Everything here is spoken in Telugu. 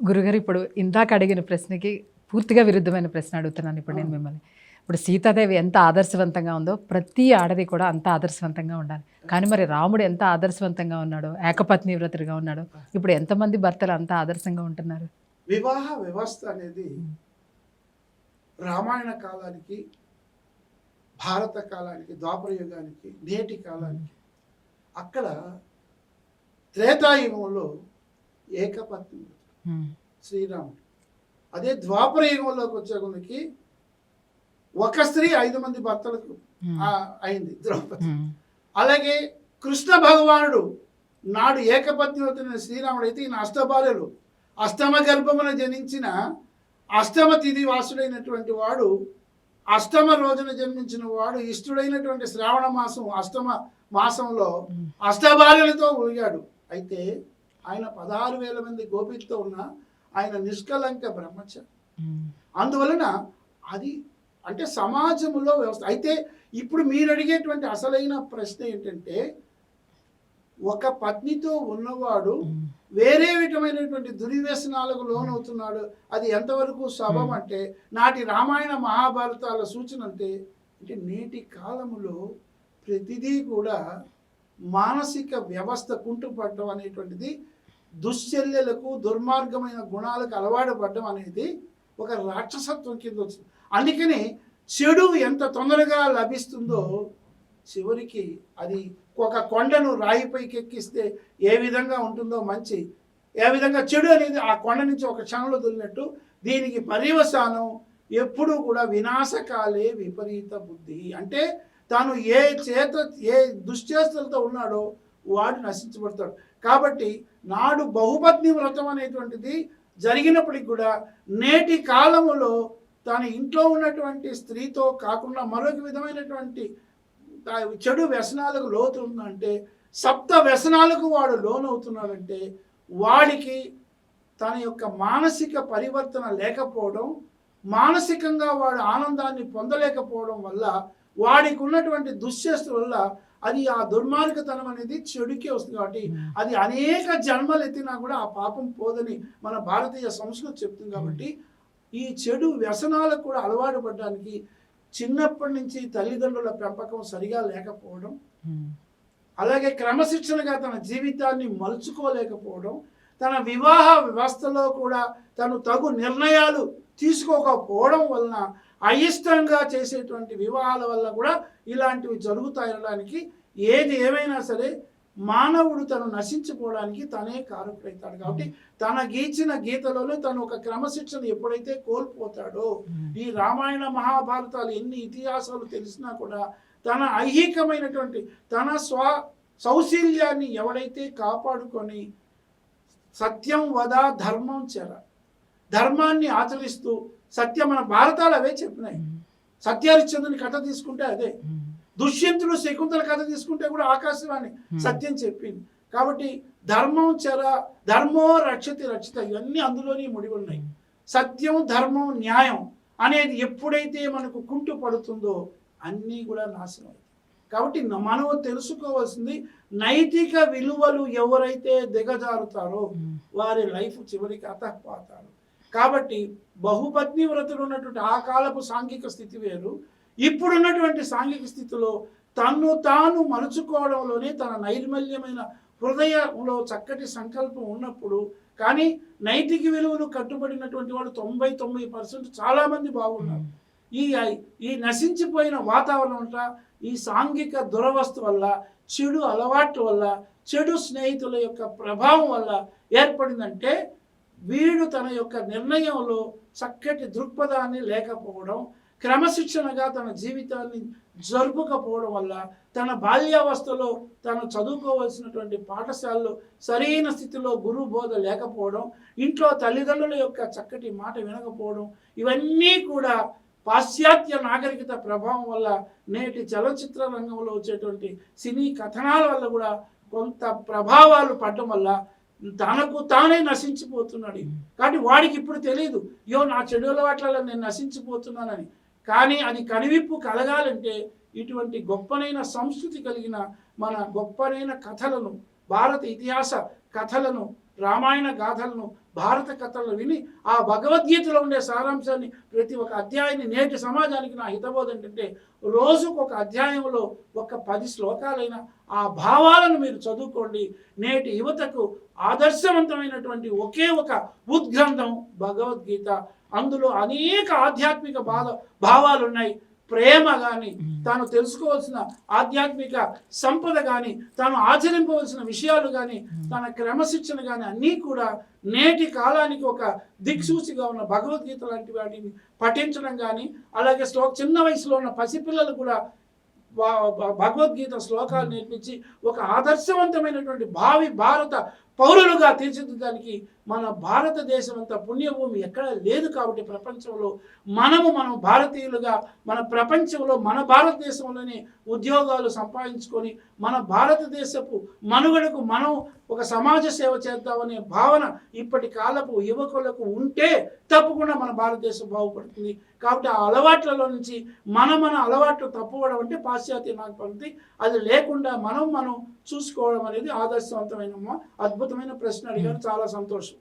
గురుగారు ఇప్పుడు ఇందాక అడిగిన ప్రశ్నకి పూర్తిగా విరుద్ధమైన ప్రశ్న అడుగుతున్నాను ఇప్పుడు నేను మిమ్మల్ని. ఇప్పుడు సీతాదేవి ఎంత ఆదర్శవంతంగా ఉందో ప్రతి ఆడది కూడా అంత ఆదర్శవంతంగా ఉండాలి. కానీ మరి రాముడు ఎంత ఆదర్శవంతంగా ఉన్నాడో ఏకపత్ని వ్రతుడిగా ఉన్నాడు ఇప్పుడు ఎంతమంది భర్తలు అంత ఆదర్శంగా ఉంటున్నారు? వివాహ వ్యవస్థ అనేది రామాయణ కాలానికి భారత కాలానికి ద్వాపర యుగానికి నేటి కాలానికి అక్కడ త్రేతాయుగంలో ఏకపత్ని శ్రీరాముడు. అదే ద్వాపర యుగంలోకి వచ్చే ఒక స్త్రీ ఐదు మంది భర్తలకు అయింది ద్రౌపది. అలాగే కృష్ణ భగవానుడు నాడు ఏకపత్ని అవుతున్న శ్రీరాముడు అయితే ఈయన అష్టభార్యలు అష్టమ గర్భమున జనించిన అష్టమ తిథి వాసుడైనటువంటి వాడు అష్టమ రోజున జన్మించిన వాడు ఇష్టుడైనటువంటి శ్రావణ మాసం అష్టమ మాసంలో ఉమ్, అష్టభార్యలతో ఉలిగాడు అయితే ఆయన పదహారు వేల మంది గోపికతో ఉన్న ఆయన నిష్కలంక బ్రహ్మచారి అందువలన అది అంటే సమాజంలో వ్యవస్థ. అయితే ఇప్పుడు మీరు అడిగేటువంటి అసలైన ప్రశ్న ఏంటంటే ఒక పత్నితో ఉన్నవాడు వేరే విధమైనటువంటి దుర్వ్యసనాలకు లోనవుతున్నాడు. అది ఎంతవరకు Hmm. అంటే నాటి రామాయణ మహాభారతాల సూచన అంటే అంటే నేటి కాలములో ప్రతిదీ కూడా మానసిక వ్యవస్థ కుంటుపడడం అనేటువంటిది దుశ్చర్యలకు దుర్మార్గమైన గుణాలకు అలవాటు పడడం అనేది ఒక రాక్షసత్వం కింద వచ్చింది. అందుకని చెడు ఎంత తొందరగా లభిస్తుందో చివరికి అది ఒక కొండను రాయిపైకి ఎక్కిస్తే ఏ విధంగా ఉంటుందో మంచి ఏ విధంగా చెడు అనేది ఆ కొండ నుంచి ఒక క్షణంలో దొరికినట్టు దీనికి పర్యవసానం ఎప్పుడూ కూడా వినాశకాలే విపరీత బుద్ధి. అంటే తాను ఏ చేత ఏ దుశ్చేష్టలతో ఉన్నాడో వాడు నశించబడతాడు. కాబట్టి నాడు బహుపత్ని వ్రతం అనేటువంటిది జరిగినప్పటికి కూడా నేటి కాలములో తన ఇంట్లో ఉన్నటువంటి స్త్రీతో కాకుండా మరొక విధమైనటువంటి చెడు వ్యసనాలకు లోతుందంటే సప్త వ్యసనాలకు వాడు లోనవుతున్నాడంటే వాడికి తన యొక్క మానసిక పరివర్తన లేకపోవడం మానసికంగా వాడు ఆనందాన్ని పొందలేకపోవడం వల్ల వాడికి ఉన్నటువంటి దుశ్చేష్టం వల్ల అది ఆ దుర్మార్గతనం అనేది చెడుకే వస్తుంది కాబట్టి అది అనేక జన్మలు ఎత్తినా కూడా ఆ పాపం పోదని మన భారతీయ సంస్కృతి చెప్తుంది కాబట్టి ఈ చెడు వ్యసనాలకు కూడా అలవాటు పడడానికి చిన్నప్పటి నుంచి తల్లిదండ్రుల పెంపకం సరిగా లేకపోవడం ఉమ్, అలాగే క్రమశిక్షణగా తన జీవితాన్ని మలుచుకోలేకపోవడం తన వివాహ వ్యవస్థలో కూడా తను తగు నిర్ణయాలు తీసుకోకపోవడం వలన అయిష్టంగా చేసేటువంటి వివాహాల వల్ల కూడా ఇలాంటివి జరుగుతాయనడానికి ఏది ఏమైనా సరే మానవుడు తను నశించుకోవడానికి తనే కారకుడైతాడు కాబట్టి తన గీచిన గీతలలో తను ఒక క్రమశిక్షణ ఎప్పుడైతే కోల్పోతాడో ఈ రామాయణ మహాభారతాలు ఎన్ని ఇతిహాసాలు తెలిసినా కూడా తన ఐహికమైనటువంటి తన స్వ సౌశీల్యాన్ని ఎవడైతే కాపాడుకొని సత్యం వద ధర్మం చెర ధర్మాన్ని ఆచరిస్తూ సత్యం మన భారతాలు అవే చెప్పినాయి. సత్యహరిశ్చంద్రుని కథ తీసుకుంటే అదే. దుష్యంతుడు శకుంతల కథ తీసుకుంటే కూడా ఆకాశవాణి. సత్యం చెప్పింది. కాబట్టి ధర్మం చెర ధర్మో రక్షతి రక్షిత ఇవన్నీ అందులోనే ముడి ఉన్నాయి సత్యం ధర్మం న్యాయం అనేది ఎప్పుడైతే మనకు కుంటు పడుతుందో అన్నీ కూడా నాశనం కాబట్టి మనం తెలుసుకోవాల్సింది నైతిక విలువలు ఎవరైతే దిగజారుతారో వారి లైఫ్ చివరికి అతపాతారు కాబట్టి బహుపత్ని వ్రతులు ఉన్నటువంటి ఆ కాలపు సాంఘిక స్థితి వేరు. ఇప్పుడున్నటువంటి సాంఘిక స్థితిలో తన్ను తాను మలుచుకోవడంలోనే తన నైర్మల్యమైన హృదయంలో చక్కటి సంకల్పం ఉన్నప్పుడు కానీ నైతిక విలువలు కట్టుబడినటువంటి వాడు తొంభై తొంభై పర్సెంట్ చాలామంది బాగున్నారు. ఈ ఈ నశించిపోయిన వాతావరణం ఈ సాంఘిక దురవస్థ వల్ల చెడు అలవాట్ల వల్ల చెడు స్నేహితుల యొక్క ప్రభావం వల్ల ఏర్పడిందంటే వీడు తన యొక్క నిర్ణయంలో చక్కటి దృక్పథాన్ని లేకపోవడం క్రమశిక్షణగా తన జీవితాన్ని జరుపుకపోవడం వల్ల తన బాల్యావస్థలో తను చదువుకోవలసినటువంటి పాఠశాలలో సరైన స్థితిలో గురు బోధ లేకపోవడం ఇంట్లో తల్లిదండ్రుల యొక్క చక్కటి మాట వినకపోవడం ఇవన్నీ కూడా పాశ్చాత్య నాగరికత ప్రభావం వల్ల నేటి చలచిత్ర రంగంలో వచ్చేటువంటి సినీ కథనాల వల్ల కూడా కొంత ప్రభావాలు పడటం వల్ల తనకు తానే నశించిపోతున్నాడు. కానీ వాడికి ఇప్పుడు తెలియదు యో నా చెడు అలవాట్లలో నేను నశించిపోతున్నానని. కానీ అది కనివిప్పు కలగాలంటే ఇటువంటి గొప్పనైన సంస్కృతి కలిగిన మన గొప్పనైన కథలను భారత ఇతిహాస కథలను రామాయణ గాథలను భారత కథలను విని ఆ భగవద్గీతలో ఉండే సారాంశాన్ని ప్రతి ఒక్క అధ్యాయాన్ని నేటి సమాజానికి నా హితబోధ ఏంటంటే రోజుకు ఒక అధ్యాయంలో ఒక పది శ్లోకాలైన ఆ భావాలను మీరు చదువుకోండి. నేటి యువతకు ఆదర్శవంతమైనటువంటి ఒకే ఒక ఉద్గ్రంథం భగవద్గీత. అందులో అనేక ఆధ్యాత్మిక బాధ భావాలు ఉన్నాయి ప్రేమ కానీ తాను తెలుసుకోవాల్సిన ఆధ్యాత్మిక సంపద కానీ తాను ఆచరింపవలసిన విషయాలు కానీ తన క్రమశిక్షణ కానీ అన్నీ కూడా నేటి కాలానికి ఒక దిక్సూచిగా ఉన్న భగవద్గీత లాంటి వాటిని పఠించడం కానీ అలాగే శ్లో చిన్న వయసులో ఉన్న పసిపిల్లలు కూడా భగవద్గీత శ్లోకాలు నేర్పించి ఒక ఆదర్శవంతమైనటువంటి భావి భారత పౌరులుగా తీర్చిదిద్దడానికి మన భారతదేశం అంత పుణ్యభూమి ఎక్కడ లేదు కాబట్టి ప్రపంచంలో మనము మనం భారతీయులుగా మన ప్రపంచంలో మన భారతదేశంలోనే ఉద్యోగాలు సంపాదించుకొని మన భారతదేశపు మనుగడకు మనం ఒక సమాజ సేవ చేద్దామనే భావన ఇప్పటి కాలపు యువకులకు ఉంటే తప్పకుండా మన భారతదేశం బాగుపడుతుంది. కాబట్టి ఆ అలవాట్లలో నుంచి మన మన అలవాట్లు తప్పుకోవడం అంటే పాశ్చాత్య పడుతుంది అది లేకుండా మనం మనం చూసుకోవడం అనేది ఆదర్శవంతమైన అద్భుతమైన ప్రశ్న అడిగారు. చాలా సంతోషం.